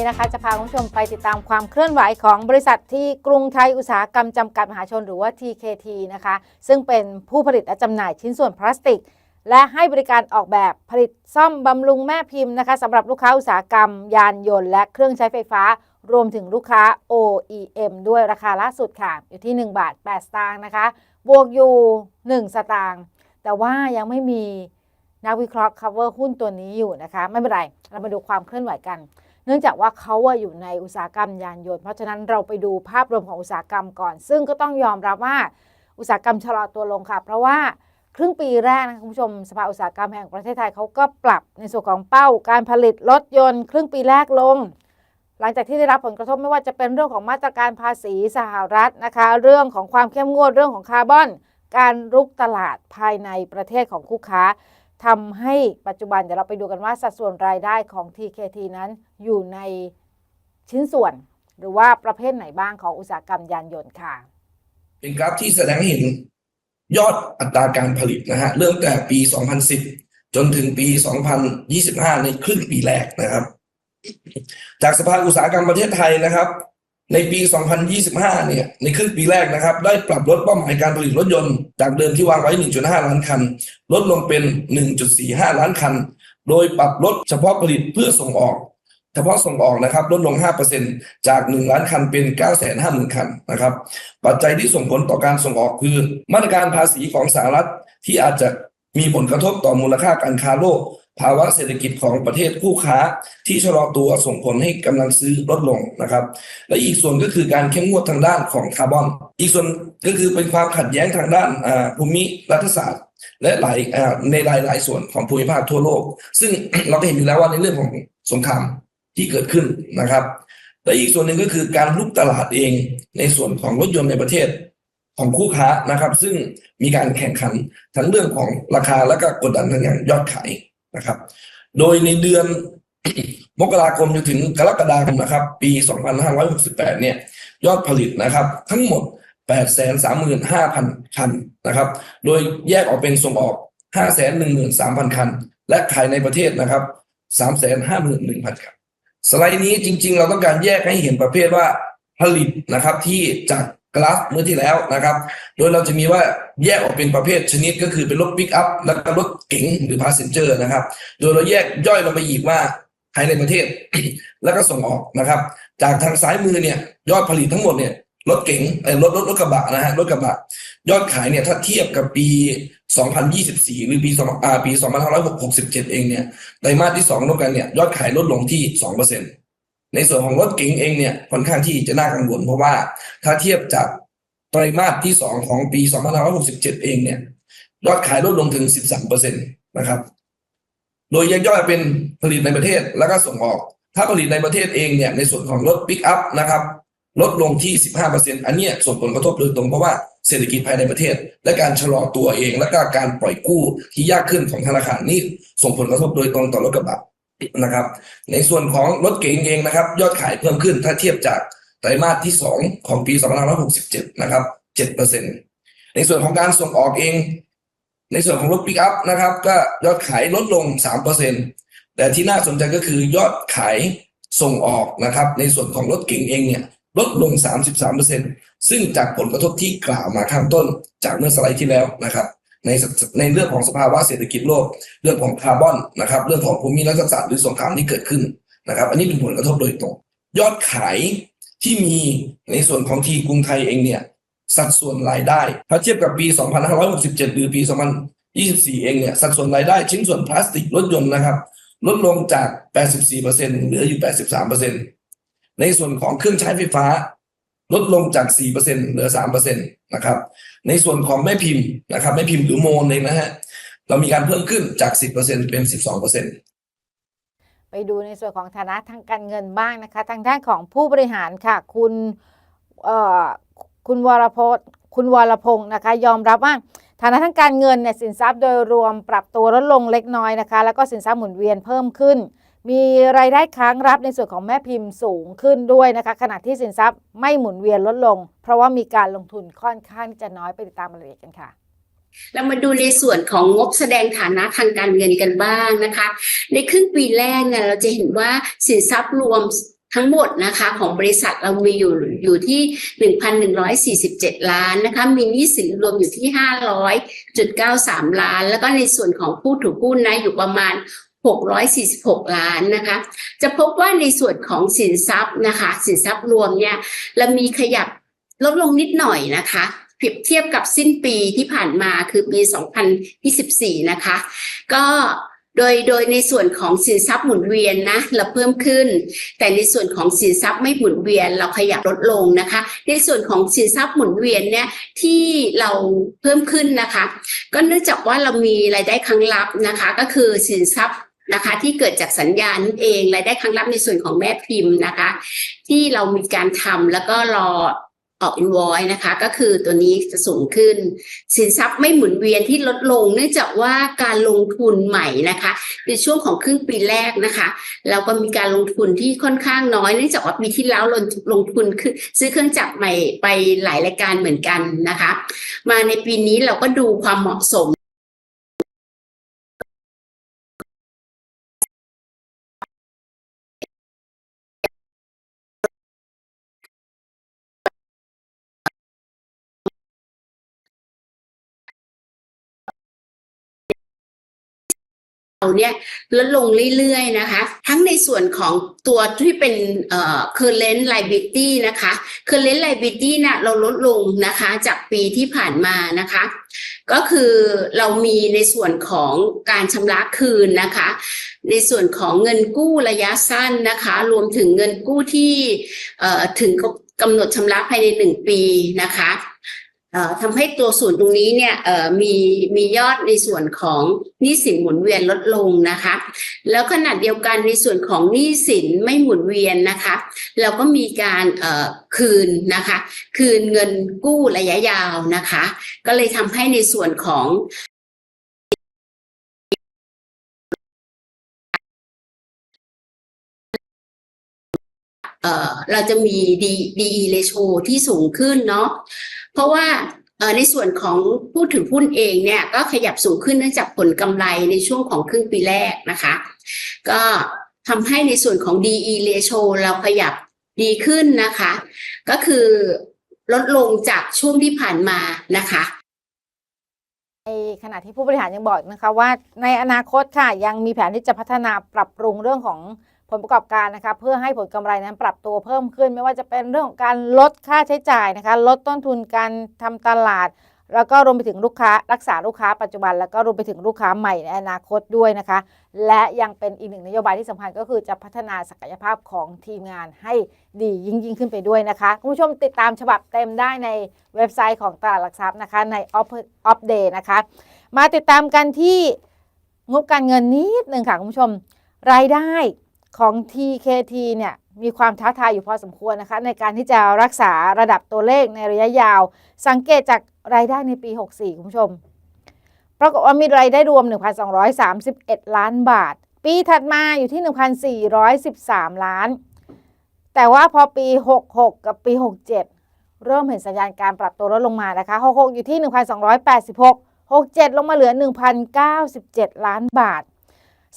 นี้นะคะจะพาคุณผู้ชมไปติดตามความเคลื่อนไหวของบริษัทที่กรุงไทยอุตสาหกรรมจำกัดมหาชนหรือว่า TKT นะคะ ซึ่งเป็นผู้ผลิตและจำหน่ายชิ้นส่วนพลาสติก และให้บริการออกแบบผลิตซ่อมบำรุงแม่พิมพ์นะคะสำหรับลูกค้าอุตสาหกรรม ยานยนต์และเครื่องใช้ไฟฟ้ารวมถึงลูกค้า OEM ด้วยราคาล่าสุดค่ะ อยู่ที่ 1 บาท 8 สตางค์นะคะ บวกอยู่ 1 สตางค์แต่ว่ายังไม่มีนักวิเคราะห์ cover หุ้นตัวนี้อยู่นะคะ ไม่เป็นไร เรามาดูความเคลื่อนไหวกัน เนื่องจากว่าเขาอะอยู่ในอุตสาหกรรมยานยนต์ เพราะฉะนั้นเราไปดูภาพรวมของอุตสาหกรรมก่อน ซึ่งก็ต้องยอมรับว่าอุตสาหกรรมชะลอตัวลงค่ะ เพราะว่าครึ่งปีแรกนะคุณผู้ชมสภาอุตสาหกรรมแห่งประเทศไทยเขาก็ปรับในส่วนของเป้าการผลิตรถยนต์ ครึ่งปีแรกลง หลังจากที่ได้รับผลกระทบไม่ว่าจะเป็นเรื่องของมาตรการภาษีสหรัฐนะคะ เรื่องของความเข้มงวดเรื่องของคาร์บอน การรุกตลาดภายในประเทศของคู่ค้า ทำให้ปัจจุบันเดี๋ยวเราไปดูกันว่าสัดส่วนรายได้ของ TKT นั้นอยู่ในชิ้นส่วน หรือว่าประเภทไหนบ้างของอุตสาหกรรมยานยนต์ค่ะ เป็นกราฟที่แสดงให้เห็นยอดอัตราการผลิตนะฮะเริ่มแต่ปี 2010 จนถึงปี 2025 ในครึ่งปีแรกนะครับ จากสภาอุตสาหกรรมประเทศไทยนะครับ ในปี 2025 เนี่ย ในครึ่งปีแรกนะครับ ได้ปรับลดเป้าหมายการผลิตรถยนต์ จากเดิมที่วางไว้ 1.5 ล้านคัน ลดลงเป็น 1.45 ล้านคัน โดยปรับลดเฉพาะผลิตเพื่อส่งออก เฉพาะส่งออกนะครับ ลดลง 5%จาก 1 ล้านคันเป็น 950,000 คันนะครับ ปัจจัยที่ส่งผลต่อการส่งออกคือ มาตรการภาษีของสหรัฐที่อาจจะมีผลกระทบต่อมูลค่าการค้าโลก ภาวะเศรษฐกิจของประเทศคู่ค้าที่ชะลอตัวส่งผลให้กำลังซื้อลดลงนะครับ และอีกส่วนก็คือการเข้มงวดทางด้านของคาร์บอน อีกส่วนก็คือเป็นความขัดแย้งทางด้านภูมิรัฐศาสตร์ และหลายในหลายหลายส่วนของภูมิภาคทั่วโลก ซึ่งเราก็เห็นอยู่แล้วว่าในเรื่องของสงครามที่เกิดขึ้นนะครับและอีกส่วนหนึ่งก็คือการลุกตลาดเองในส่วนของรถยนต์ในประเทศของคู่ค้านะครับ ซึ่งมีการแข่งขันทั้งเรื่องของราคาและก็กดดันทางอย่างยอดขาย นะครับ โดยในเดือนมกราคมจนถึงกรกฎาคมนะครับ ปี 2568 เนี่ย ยอดผลิตนะครับ ทั้งหมด 835,000 คันนะครับ โดยแยกออกเป็นส่งออก 513,000 คัน และขายในประเทศนะครับ 351,000 คัน สไลด์นี้จริง ๆ เราต้องการแยกให้เห็นประเภทว่าผลิตนะครับที่จาก กราฟเมื่อที่แล้วนะครับ โดยเราจะมีว่าแยกออกเป็นประเภทชนิดก็คือเป็นรถปิกอัพแล้วก็รถเก๋งหรือพาสเซนเจอร์นะครับ โดยเราแยกย่อยลงไปอีกว่าภายในประเทศ แล้วก็ส่งออกนะครับ จากทางซ้ายมือเนี่ยยอดผลิตทั้งหมดเนี่ยรถเก๋งเออรถรถรถกระบะนะฮะรถกระบะ ยอดขายเนี่ยถ้าเทียบกับปี 2024 หรือปี2อ่าปี 2567 เองเนี่ยไตรมาสที่2ร่วมกันเนี่ยยอดขายลดลงที่2% ในส่วนของรถเก๋งเองเนี่ยค่อนข้างที่จะน่ากังวลเพราะว่าถ้าเทียบจากไตรมาสที่ 2 ของปี 2567 เองเนี่ยยอดขายลดลงถึง 13%นะครับ โดยแยกย่อยเป็นผลิตในประเทศแล้วก็ส่งออก ถ้าผลิตในประเทศเองเนี่ยในส่วนของรถปิกอัพนะครับลดลงที่ 15%อันเนี้ยส่งผลกระทบโดยตรงเพราะว่าเศรษฐกิจภายในประเทศ และการชะลอตัวเอง และก็การปล่อยกู้ที่ยากขึ้นของธนาคารนี่ส่งผลกระทบโดยตรงต่อรถกระบะ นะครับ ในส่วนของรถเก๋งเองนะครับ ยอดขายเพิ่มขึ้นถ้าเทียบจากไตรมาสที่ 2 ของปี2567 นะครับ 7%ในส่วนของการส่งออกเอง ในส่วนของรถปิกอัพนะครับ ก็ยอดขายลดลง 3%แต่ที่น่าสนใจก็คือยอดขายส่งออกนะครับ ในส่วนของรถเก๋งเองเนี่ยลดลง 33%ซึ่งจากผลกระทบที่กล่าวมาข้างต้นจากเมื่อสไลด์ที่แล้วนะครับ ในในเรื่องของสภาวะเศรษฐกิจโลก เรื่องของคาร์บอนนะครับ เรื่องของภูมิรัฐศาสตร์หรือสงครามที่เกิดขึ้นนะครับ อันนี้เป็นผลกระทบโดยตรง ยอดขายที่มีในส่วนของทีกรุงไทยเองเนี่ยสัดส่วนรายได้ถ้าเทียบกับปี 2567 หรือปี 2024 เองเนี่ยสัดส่วนรายได้ชิ้นส่วนพลาสติกรถยนต์นะครับ ลดลงจาก 84%เหลืออยู่ 83%ในส่วนของเครื่องใช้ไฟฟ้า ลดลงจาก 4%เหลือ 3%นะครับ ในส่วนของแม่พิมพ์นะครับแม่พิมพ์หรือโมนเองนะฮะเรามีการเพิ่มขึ้นจาก 10%เป็น 12%ไปดูในส่วนของฐานะทางการเงินบ้างนะคะ ทางด้านของผู้บริหารค่ะ คุณคุณวรพจน์คุณวรพงศ์นะคะ ยอมรับว่าฐานะทางการเงินเนี่ยสินทรัพย์โดยรวมปรับตัวลดลงเล็กน้อยนะคะ แล้วก็สินทรัพย์หมุนเวียนเพิ่มขึ้น มีรายได้ค้างรับในส่วนของแม่พิมพ์สูงขึ้นด้วยนะคะขณะที่สินทรัพย์ไม่หมุนเวียนลดลง เพราะว่ามีการลงทุนค่อนข้างจะน้อยไปติดตามรายละเอียดกันค่ะเรามาดูในส่วนของงบแสดงฐานะทางการเงินกันบ้างนะคะ ในครึ่งปีแรกเนี่ยเราจะเห็นว่าสินทรัพย์รวมทั้งหมดนะคะของบริษัทเรามีอยู่อยู่ที่ 1,147 ล้านนะคะมีหนี้สินรวมอยู่ที่ 500.93 ล้าน แล้วก็ในส่วนของผู้ถือหุ้นนะอยู่ประมาณ 646 ล้านนะคะ จะพบว่าในส่วนของสินทรัพย์นะคะ สินทรัพย์รวมเนี่ยเรามีขยับลดลงนิดหน่อยนะคะเปรียบเทียบกับสิ้นปีที่ผ่านมาคือปี 2024 นะคะ ก็โดยโดยในส่วนของสินทรัพย์หมุนเวียนนะเราเพิ่มขึ้น แต่ในส่วนของสินทรัพย์ไม่หมุนเวียนเราขยับลดลงนะคะ ในส่วนของสินทรัพย์หมุนเวียนเนี่ยที่เราเพิ่มขึ้นนะคะ ก็เนื่องจากว่าเรามีรายได้ครั้งลับนะคะ ก็คือสินทรัพย์ นะคะที่เกิดจากสัญญานั่นเองรายได้ครั้งลับในส่วนของแม่พิมพ์นะคะ ที่เรามีการทำแล้วก็รอออกอินวอยนะคะ ก็คือตัวนี้จะสูงขึ้น สินทรัพย์ไม่หมุนเวียนที่ลดลง เนื่องจากว่าการลงทุนใหม่นะคะในช่วงของครึ่งปีแรกนะคะ เราก็มีการลงทุนที่ค่อนข้างน้อย เนื่องจากว่าปีที่แล้วลงลงทุนคือซื้อเครื่องจักรใหม่ไปหลายรายการเหมือนกันนะคะ มาในปีนี้เราก็ดูความเหมาะสม เราเนี่ยลดลงเรื่อยๆนะคะ ทั้งในส่วนของตัวที่เป็นเอ่อ current liability นะคะ current liability น่ะเราลดลงนะคะจากปีที่ผ่านมานะคะ ก็คือเรามีในส่วนของการชำระคืนนะคะ ในส่วนของเงินกู้ระยะสั้นนะคะ รวมถึงเงินกู้ที่เอ่อถึงกำหนดชำระภายในหนึ่งปีนะคะ ทำให้ตัวส่วนตรงนี้เนี่ยมีมียอดในส่วนของหนี้สินหมุนเวียนลดลงนะคะ แล้วขนาดเดียวกันในส่วนของหนี้สินไม่หมุนเวียนนะคะ เราก็มีการคืนนะคะ คืนเงินกู้ระยะยาวนะคะ ก็เลยทำให้ในส่วนของเราจะมี D DE ratio ที่สูงขึ้นเนาะ เพราะว่าในส่วนของผู้ถือหุ้นเองเนี่ยก็ขยับสูงขึ้นเนื่องจากผลกำไรในช่วงของครึ่งปีแรกนะคะ ก็ทำให้ในส่วนของ DE ratio เราขยับดีขึ้นนะคะ ก็คือลดลงจากช่วงที่ผ่านมานะคะในขณะที่ผู้บริหารยังบอกนะคะว่าในอนาคตค่ะยังมีแผนที่จะพัฒนาปรับปรุงเรื่องของ ผลประกอบการนะคะเพื่อให้ผลกำไรนั้นปรับตัวเพิ่มขึ้น ไม่ว่าจะเป็นเรื่องของการลดค่าใช้จ่ายนะคะลดต้นทุนการทำตลาด แล้วก็รวมไปถึงลูกค้ารักษาลูกค้าปัจจุบัน แล้วก็รวมไปถึงลูกค้าใหม่ในอนาคตด้วยนะคะ และยังเป็นอีกหนึ่งนโยบายที่สำคัญก็คือจะพัฒนาศักยภาพของทีมงานให้ดียิ่งยิ่งขึ้นไปด้วยนะคะคุณผู้ชมติดตามฉบับเต็มได้ในเว็บไซต์ของตลาดหลักทรัพย์นะคะใน Op Day นะคะ มาติดตามกันที่งบการเงินนิดหนึ่งค่ะคุณผู้ชมรายได้ ของ TKT เนี่ยมีความท้าทายอยู่พอสมควรนะคะ ในการที่จะรักษาระดับตัวเลขในระยะยาว สังเกตจากรายได้ในปี 64 คุณผู้ชม ปรากฏว่ามีรายได้รวม 1,231 ล้านบาท ปีถัดมาอยู่ที่ 1,413 ล้าน แต่ว่าพอปี 66 กับปี 67 เริ่มเห็นสัญญาณการปรับตัวลดลงมานะคะ 66 อยู่ที่ 1,286 67 ลงมาเหลือ 1,097 ล้านบาท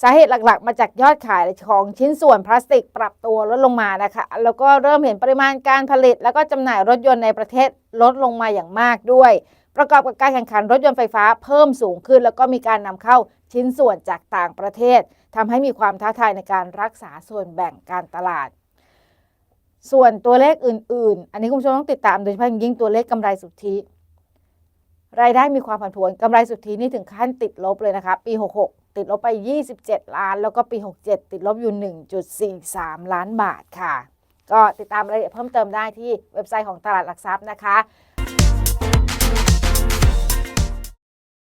สาเหตุหลักๆ มาจากยอดขายของชิ้นส่วนพลาสติกปรับตัวลดลงมานะคะ แล้วก็เริ่มเห็นปริมาณการผลิต แล้วก็จำหน่ายรถยนต์ในประเทศลดลงมาอย่างมากด้วย ประกอบกับการแข่งขันรถยนต์ไฟฟ้าเพิ่มสูงขึ้น แล้วก็มีการนำเข้าชิ้นส่วนจากต่างประเทศทำให้มีความท้าทายในการรักษาส่วนแบ่งการตลาด ส่วนตัวเลขอื่น ๆ อันนี้คุณผู้ชมต้องติดตามโดยเฉพาะยิ่งตัวเลขกำไรสุทธิรายได้มีความผันผวนกำไรสุทธินี่ถึงขั้นติดลบเลยนะคะปี 66 ติดลบไป 27 ล้าน แล้วก็ปี 67 ติดลบอยู่ 1.43 ล้านบาทค่ะ ก็ติดตามรายละเอียดเพิ่มเติมได้ที่เว็บไซต์ของตลาดหลักทรัพย์นะคะ